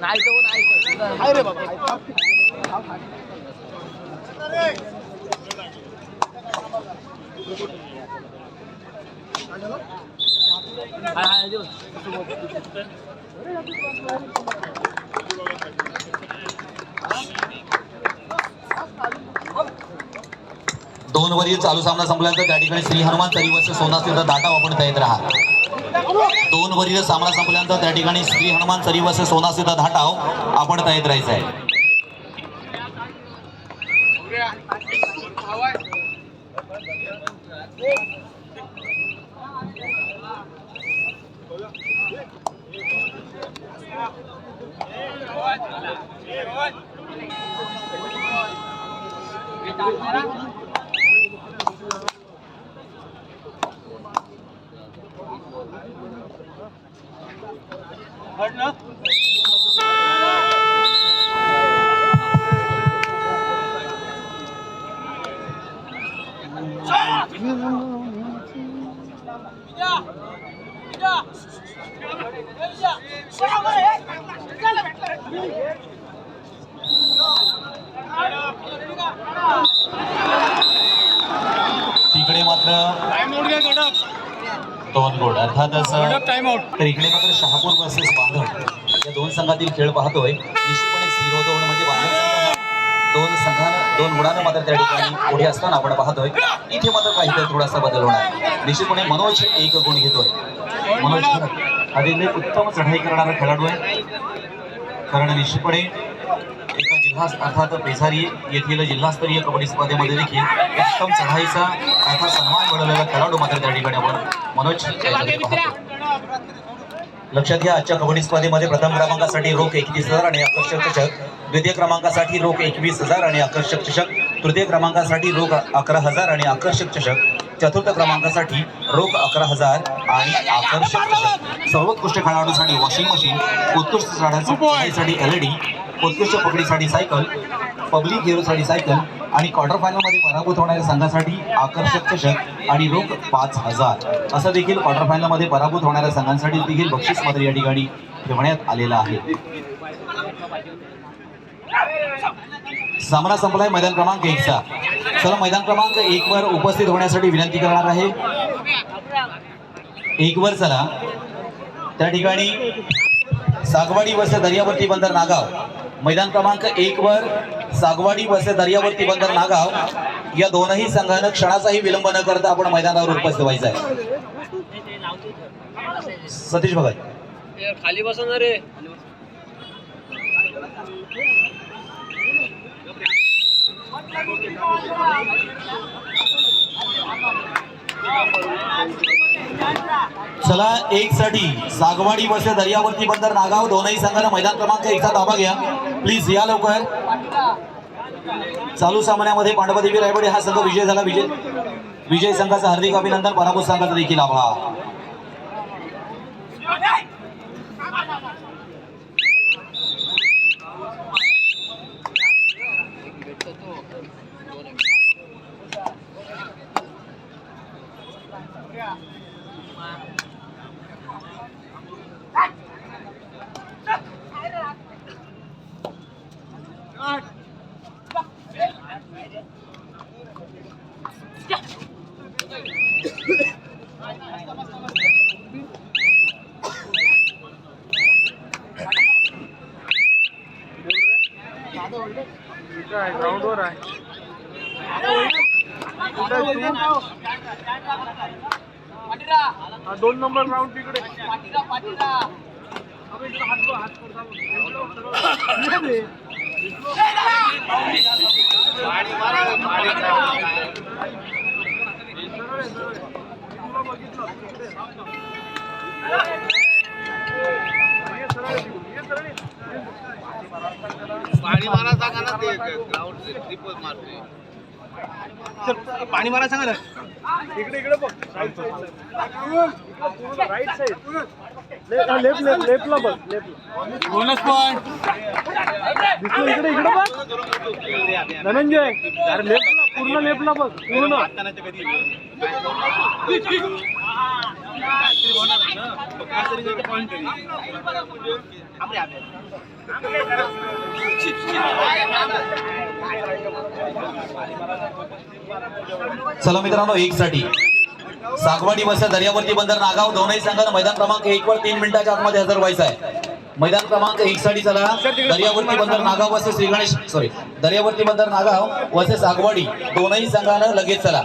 नाही तो नाही हाय हाय देऊ दोन वरील चालू सामना संपल्यानंतर त्या ठिकाणी श्री हनुमान तरीवरचं सोना सुद्धा दाटा आपण तयार राहा. दोन वरील सामना संपल्यानंतर त्या ठिकाणी श्री हनुमान तरीवरचं सोना धाटाव आपण तयार राहायचं आहे. तिकडे मात्र दोन गोड अर्थातच तर इकडे मात्र शहापूर वर्सेस बांधव. या दोन संघातील खेळ पाहतोय. निश्चितपणे झिरो दोन म्हणजे बांधव दोन संघानं दोन गुणानं मात्र त्या ठिकाणी पुढे असताना आपण पाहतोय. इथे मात्र काहीतरी थोडासा बदल होणार. निश्चितपणे मनोज एक गुण घेतोय. मनोज अतिशय उत्तम चढाई करणारा खेळाडू आहे. कारण निश्चितपणे एका जिल्हा अर्थात पेसारी येथील जिल्हास्तरीय कबड्डी स्पर्धेमध्ये देखील उत्तम चढाईचा अर्थात सन्मान मिळवलेला खेळाडू मात्र त्या ठिकाणी आपण मनोज. लक्षात घ्या आजच्या कबड्डी स्पर्धेमध्ये प्रथम क्रमांकासाठी रोख एकवीस हजार आणि आकर्षक चषक द्वितीय क्रमांकासाठी रोख एकवीस हजार आणि आकर्षक चषक तृतीय क्रमांकासाठी रोख अकरा हजार आणि आकर्षक चषक चतुर्थ क्रमांकासाठी रोख अकरा हजार आणि आकर्षक सर्वोत्कृष्ट खेळाडूसाठी वॉशिंग मशीन उत्कृष्ट चढाईसाठी एल ई डी उत्कृष्ट पकडीसाठी सायकल पब्लिक हिरोसाठी सायकल आणि क्वार्टर फायनलमध्ये पराभूत होणाऱ्या संघासाठी आकर्षक चषक आणि रोख पाच हजार. असं देखील क्वार्टर फायनलमध्ये पराभूत होणाऱ्या संघांसाठी देखील बक्षीस मात्र या ठिकाणी ठेवण्यात आलेलं आहे. सामना संपलाय मैदान क्रमांक एकचा. चला मैदान क्रमांक एक वर उपस्थित होण्यासाठी विनंती करणार आहे. एक वर चला. त्या ठिकाणी सागवाडी वसे दर्यावर्ती बंदर नागाव. मैदान क्रमांक एक वर सागवाडी वसे दर्यावर्ती बंदर नागाव. या दोनही संघानं क्षणाचाही विलंब न करता आपण मैदानावर उपस्थित व्हायचं आहे सतीश भगत. खाली बसणार रे. चला एक साठी सागवाडी वसे दर्यावर्ती बंदर नागाव दोनही संघानं मैदान क्रमांक एकचा ताबा घ्या. प्लीज या लवकर. चालू सामन्यामध्ये पांडवदेवी रायबडे हा संघ विजय झाला. विजय विजय संघाचं हार्दिक अभिनंदन. पराभूत संघाचा देखील आभार ग्राउंडवर आहे हा, दोन नंबर ग्राउंड तिकडे अबे, इकडे हात वर, हात वर जाऊ. इकडे दे. सरळ आहे, सरळ आहे. तुला बघितलं, तिकडे. ये सरळ आहे तिकडून, ये सरळ. पाणी मारा सांगा ना ते ग्राउंड ट्रिपल मारते. पाणी मारा सांगा ना. इकडे इकडे बघ. राईट साईड लेफ्ट लेफ्ट लेफ्टला बघ लेफ्ट बोनस पॉइंट दिसलं इकडे इकडे बघ. धनंजय अरे लेफ्टला पूर्ण लेफ्टला बघ पूर्ण. चला मित्रांनो एक साठी सागवाडी बस दर्यावरती बंदर नागाव दोनही संघांना मैदान क्रमांक एक वर तीन मिनिटाच्या आतमध्ये हजर व्हायचं आहे. मैदान क्रमांक एक साठी चला दर्यावरती बंदर नागाव वसे श्री गणेश सॉरी दर्यावरती बंदर नागाव वसे सागवाडी दोनही संघानं लगेच चला.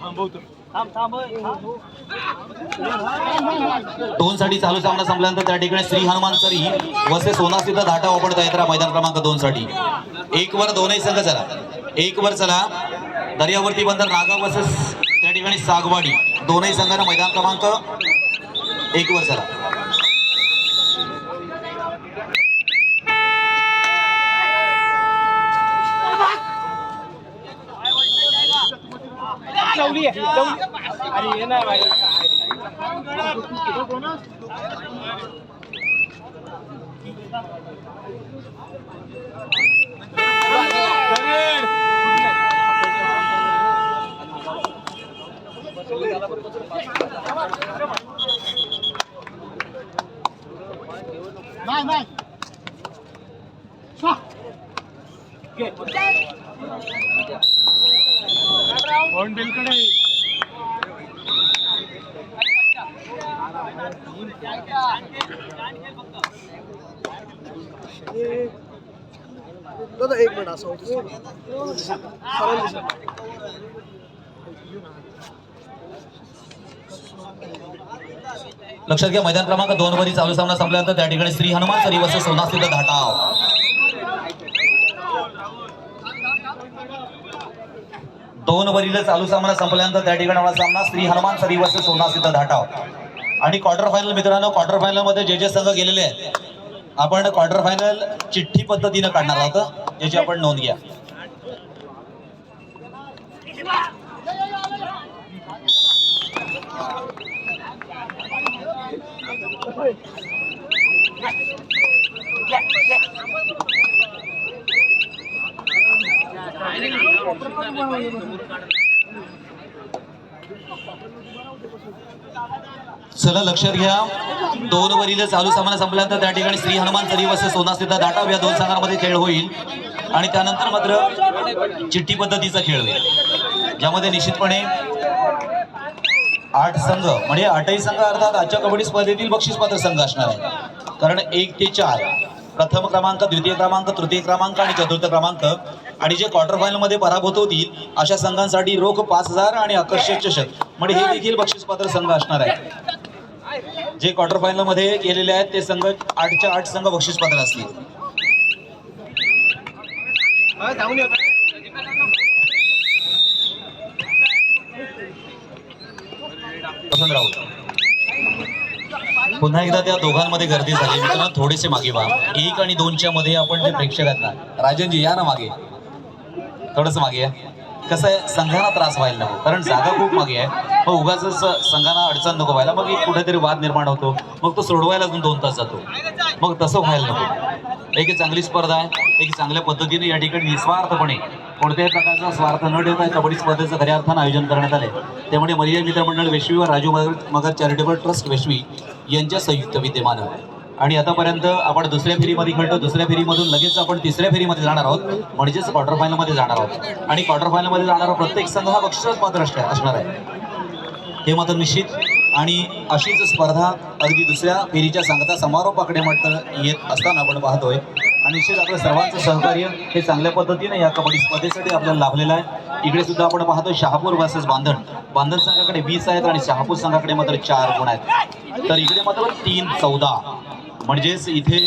थांबवतो दोन साठी चालू सामना संपल्यानंतर त्या ठिकाणी श्री हनुमान सरी वसे सोना सिद्ध धाटा ओपडता येत मैदान क्रमांक दोन साठी. एक वर दोनही संघ चला. एक वर चला. दर्यावरती बंदर नागाव वसेस त्या ठिकाणी सागवाडी. दोनही संघांना मैदान क्रमांक एक वर चला. लावली आहे. अरे ये ना भाई. बिलकडे? एक मिनिट असं होतं. सरळ दिशा. लक्षात घ्या मैदान क्रमांक दोन वरी चालू सामना संपल्यानंतर त्या ठिकाणी श्री हनुमान सरी वसे सोना सिद्ध धाटाव. दोन वरील चालू सामना संपल्यानंतर त्या ठिकाणी होणार सामना. श्री हनुमान सरी सोना सिद्ध धाटाव. आणि क्वार्टर फायनल मित्रांनो क्वार्टर फायनलमध्ये जे जे संघ गेलेले आहेत आपण क्वार्टर फायनल चिठ्ठी पद्धतीनं काढणार आहोत याची आपण नोंद घ्या. चला लक्षात घ्या. दोन वरील चालू सामना संपल्यानंतर त्या ठिकाणी श्री हनुमान सरी वसे सोना दाटाव या दोन संघांमध्ये खेळ होईल. आणि त्यानंतर मात्र चिठ्ठी पद्धतीचा खेळ होईल. ज्यामध्ये निश्चितपणे आठ संघ म्हणजे आठही संघ अर्थात आजच्या कबड्डी स्पर्धेतील बक्षीसपात्र संघ असणार आहे कारण एक ते चार प्रथम क्रमांक द्वितीय क्रमांक तृतीय क्रमांक आणि चतुर्थ क्रमांक आणि जे क्वार्टर फायनलमध्ये पराभूत होतील अशा संघांसाठी रोख पाच हजार आणि आकर्षक चषक म्हणजे हे देखील बक्षीसपात्र संघ असणार आहे. जे क्वार्टर फायनलमध्ये गेलेले आहेत ते संघ आठच्या आठ संघ बक्षीसपात्र असतील. वसंत राऊत. पुन्हा एकदा त्या दोघांमध्ये गर्दी झाली. मित्रांनो थोडेसे मागे व्हा एक आणि दोनच्या मध्ये आपण जे प्रेक्षक आहेत ना राजनजी या ना मागे. थोडस मागे या. कसं आहे संघाला त्रास व्हायला नको. कारण जागा खूप मागे आहे. मग उगाच संघाला अडचण नको व्हायला. मग एक कुठेतरी वाद निर्माण होतो. मग तो सोडवायला अजून दोन तास जातो. मग तसं व्हायला नको. एक चांगली स्पर्धा आहे. एक चांगल्या पद्धतीने या ठिकाणी निस्वार्थपणे कोणत्याही प्रकारचा स्वार्थ न ठेवता कबड्डी स्पर्धेचं खऱ्या अर्थानं आयोजन करण्यात आले त्यामुळे मर्यादा मित्रमंडळ वेशवी व राजू मगर मगर चॅरिटेबल ट्रस्ट वेशवी यांच्या संयुक्त विद्यमानं. आणि आतापर्यंत आपण दुसऱ्या फेरीमध्ये खेळतो. दुसऱ्या फेरीमधून लगेच आपण तिसऱ्या फेरीमध्ये जाणार आहोत. म्हणजेच क्वार्टर फायनलमध्ये जाणार आहोत. आणि क्वार्टर फायनलमध्ये जाणारा प्रत्येक संघ हा बक्षीस मात्र असणार असणार आहे. हे मात्र निश्चित. आणि अशीच स्पर्धा अगदी दुसऱ्या फेरीच्या सांगता समारोपाकडे म्हटलं येत असताना आपण पाहतोय. आणि निश्चित आपलं सर्वांचं सहकार्य हे चांगल्या पद्धतीने या कबड्डी स्पर्धेसाठी आपल्याला लाभलेलं आहे. इकडे सुद्धा आपण पाहतोय शहापूर वर्सेस बांधण. बांधण संघाकडे वीस आहेत आणि शहापूर संघाकडे मात्र चार गुण आहेत. तर इकडे मात्र तीन चौदा. म्हणजेच इथे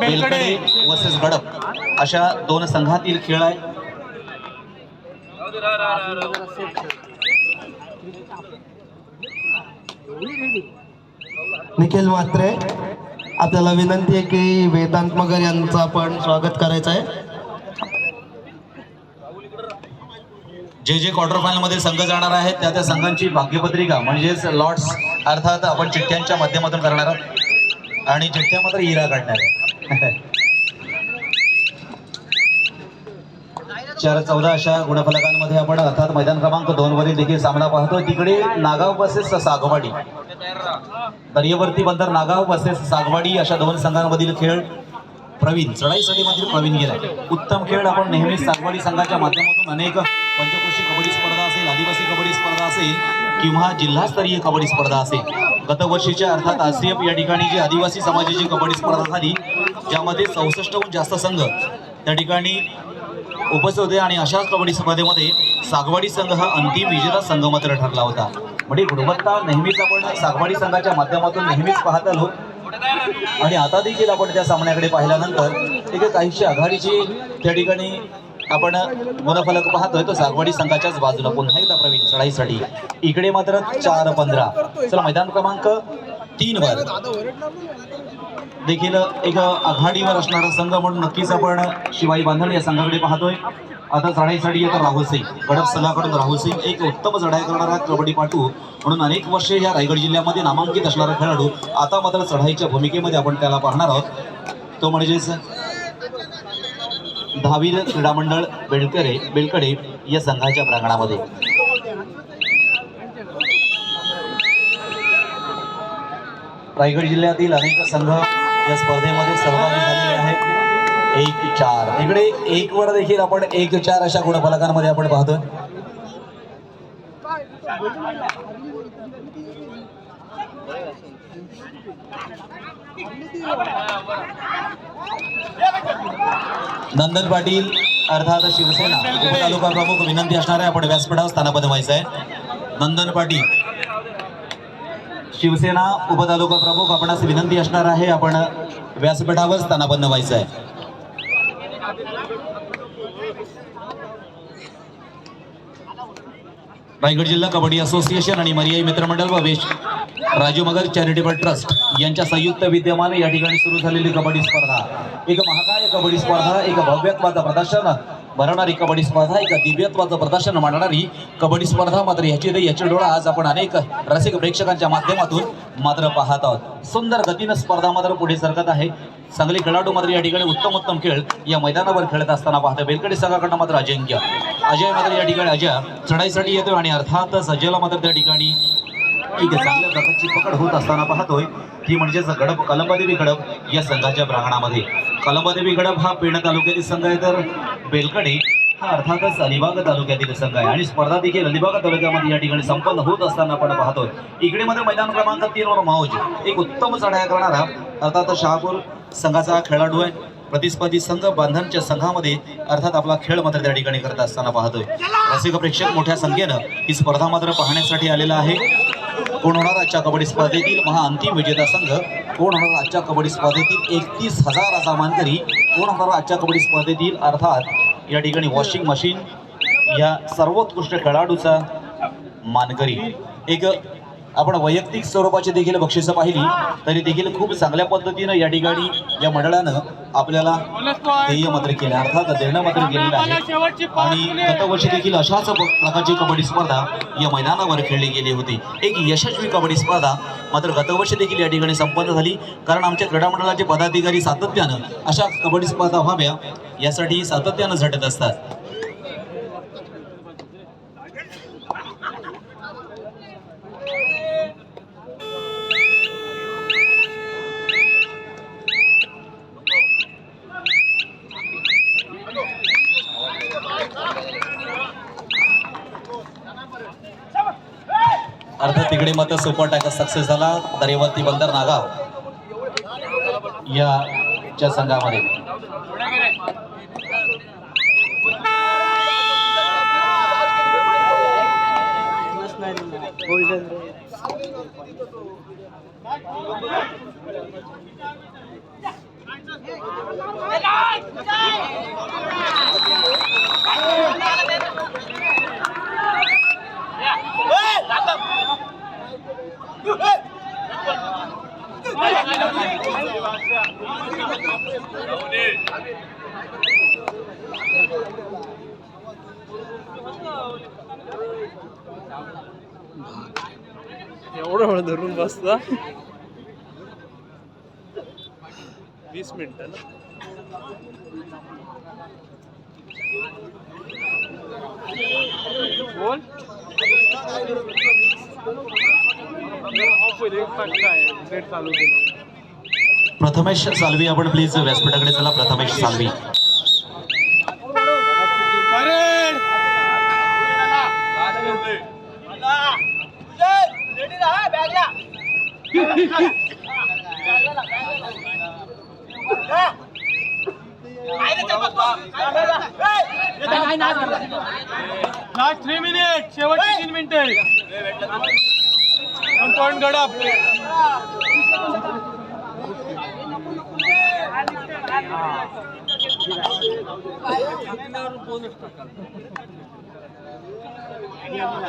बेलकडे. वर्सेस गडप अशा दोन संघातील खेळ आहे. निखिल म्हात्रे आपल्याला विनंती आहे की वेदांत मगर यांचं आपण स्वागत करायचं आहे. जे जे क्वार्टर फायनलमध्ये संघ जाणार आहेत त्या त्या संघांची भाग्यपत्रिका म्हणजेच लॉट्स अर्थात आपण चिठ्ठ्यांच्या माध्यमातून करणार आहोत. आणि चिठ्ठ्या मात्र इरा काढणार आहे. चार चौदा अशा गुणफलकांमध्ये आपण अर्थात मैदान क्रमांक दोन वरील देखील सामना पाहतो. तिकडे नागाव बसेस सागवाडी. दर्यवर्ती बंदर नागाव बसेस सागवाडी अशा दोन संघांमधील खेळ प्रवीण चढाईसाठीमधील प्रवीण गेला उत्तम खेळ आपण नेहमीच सागवाडी संघाच्या माध्यमातून अनेक पंचकृषी कबड्डी स्पर्धा असेल आदिवासी कबड्डी स्पर्धा असेल किंवा जिल्हास्तरीय कबड्डी स्पर्धा असेल. गतवर्षीच्या अर्थात आसिएफ या ठिकाणी जी आदिवासी समाजाची कबड्डी स्पर्धा झाली ज्यामध्ये चौसष्टहून जास्त संघ त्या ठिकाणी उपस्थित होते आणि अशाच कबड्डी स्पर्धेमध्ये सागवाडी संघ हा अंतिम विजेता संघ मात्र ठरला होता. म्हणजे गुणवत्ता नेहमीच आपण सागवाडी संघाच्या माध्यमातून नेहमीच पाहत आलो. आणि आता देखील आपण त्या सामन्याकडे पाहिल्यानंतर तिथे काहीशी आघाडीची त्या ठिकाणी आपण गुणफलक पाहतोय तो सागवाडी संघाच्याच बाजूला पुन्हा एकदा प्रवीण चढाईसाठी. इकडे मात्र चार पंधरा. चला मैदान क्रमांक तीन वर. देखील एक आघाडीवर असणारा संघ म्हणून नक्कीच आपण शिवाई बांधण या संघाकडे पाहतोय. आता चढाईसाठी येतो राहुल सिंग. गडप संघाकडून राहुल सिंग एक उत्तम चढाई करणारा कबड्डीपाटू म्हणून अनेक वर्षे या रायगड जिल्ह्यामध्ये नामांकित असणारा खेळाडू. आता मात्र चढाईच्या भूमिकेमध्ये आपण त्याला पाहणार आहोत. तो म्हणजेच दहावी क्रीडा मंडळ बेलकरे बेलकडे या संघाच्या प्रांगणामध्ये. रायगड जिल्ह्यातील अनेक संघ या स्पर्धेमध्ये सहभागी झालेले आहेत. एक चार. इकडे एक वर देखील आपण एक चार अशा गुणफलकांमध्ये आपण पाहतोय. नंदन पाटील अर्थात शिवसेना. उपतालुका प्रमुख विनंती असणार आहे. आपण व्यासपीठावर स्थानापद व्हायचं आहे. नंदन पाटील शिवसेना उपतालुका प्रमुख आपणास विनंती असणार आहे. आपण व्यासपीठावर स्थानापन्न व्हायचं आहे. रायगड जिल्हा कबड्डी असोसिएशन आणि मर्यायी मित्रमंडळ व वेश राजू मगर चॅरिटेबल ट्रस्ट यांच्या संयुक्त विद्यमाने या ठिकाणी सुरू झालेली कबड्डी स्पर्धा. एक महाकाय कबड्डी स्पर्धा एक भव्यत्वाचं प्रदर्शन. भरणारी कबड्डी स्पर्धा एक दिव्यत्वाचं प्रदर्शन मांडणारी कबड्डी स्पर्धा मात्र याची याची डोळा आज आपण अनेक रसिक प्रेक्षकांच्या माध्यमातून मात्र पाहत आहोत. सुंदर गतीनं स्पर्धा मात्र पुढे सरकत आहे. चांगले खेळाडू मात्र या ठिकाणी उत्तम उत्तम खेळ या मैदानावर खेळत असताना पाहतो. बेलकडे संघाकडनं मात्र अजिंक्य. अजय मात्र या ठिकाणी अजय. चढाईसाठी येतोय आणि अर्थातच अजयला मात्र त्या ठिकाणी एक चांगल्या प्रकारची पकड होत असताना पाहतोय ती म्हणजेच गडप कलंबादेवी गडप या संघाच्या प्रांगणामध्ये. कलंबादेवी गडप हा पेण तालुक्यातील संघ आहे तर बेलकडे हा अर्थातच अलिबाग तालुक्यातील संघ आहे. आणि स्पर्धा देखील अलिबाग तालुक्यामध्ये या ठिकाणी संपन्न होत असताना आपण पाहतोय. इकडे मध्ये मैदान क्रमांक तीन वर माऊज एक उत्तम चढाया करणारा अर्थात शहापूर संघाचा हा खेळाडू आहे. प्रतिस्पर्धी संघ बांधणच्या संघामध्ये अर्थात आपला खेळ मात्र त्या ठिकाणी करत असताना पाहतोय. रसिक प्रेक्षक मोठ्या संख्येनं ही स्पर्धा मात्र पाहण्यासाठी आलेला आहे. कोण होणार आजच्या कबड्डी स्पर्धेतील महाअंतिम विजेता संघ? कोण होणार आजच्या कबड्डी स्पर्धेतील एकतीस हजाराचा मानकरी कोण होणार आजच्या कबड्डी स्पर्धेतील अर्थात या ठिकाणी वॉशिंग मशीन या सर्वोत्कृष्ट खेळाडूचा मानकरी? एक आपण वैयक्तिक स्वरूपाची देखील बक्षिसं पाहिली तरी देखील खूप चांगल्या पद्धतीनं या ठिकाणी या मंडळानं आपल्याला ध्येय मात्र केलं. अर्थात देणं मात्र केलेलं आहे. आणि गतवर्षी देखील अशाच प्रकारची कबड्डी स्पर्धा या मैदानावर खेळली गेली होती. एक यशस्वी कबड्डी स्पर्धा मात्र गतवर्षी देखील या ठिकाणी संपन्न झाली. कारण आमच्या क्रीडा मंडळाचे पदाधिकारी सातत्यानं अशा कबड्डी स्पर्धा व्हाव्या यासाठी सातत्यानं झटत असतात. मात्र सुपर टॅकल सक्सेस झाला. दरेवती बंदर नागाव. याच्या संघामध्ये. वेळ वीस मिनिटं बोल. प्रथमेश सालवी आपण प्लीज व्यासपीठाकडे चला. Prathamesh Salvi. Last three minute शेवटची तीन मिनिटे कंटोन गड आपले. Hey!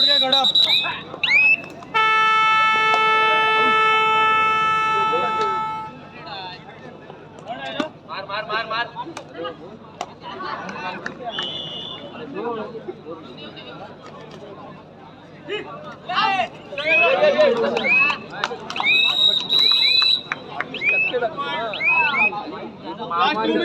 घ्या गडप? Last to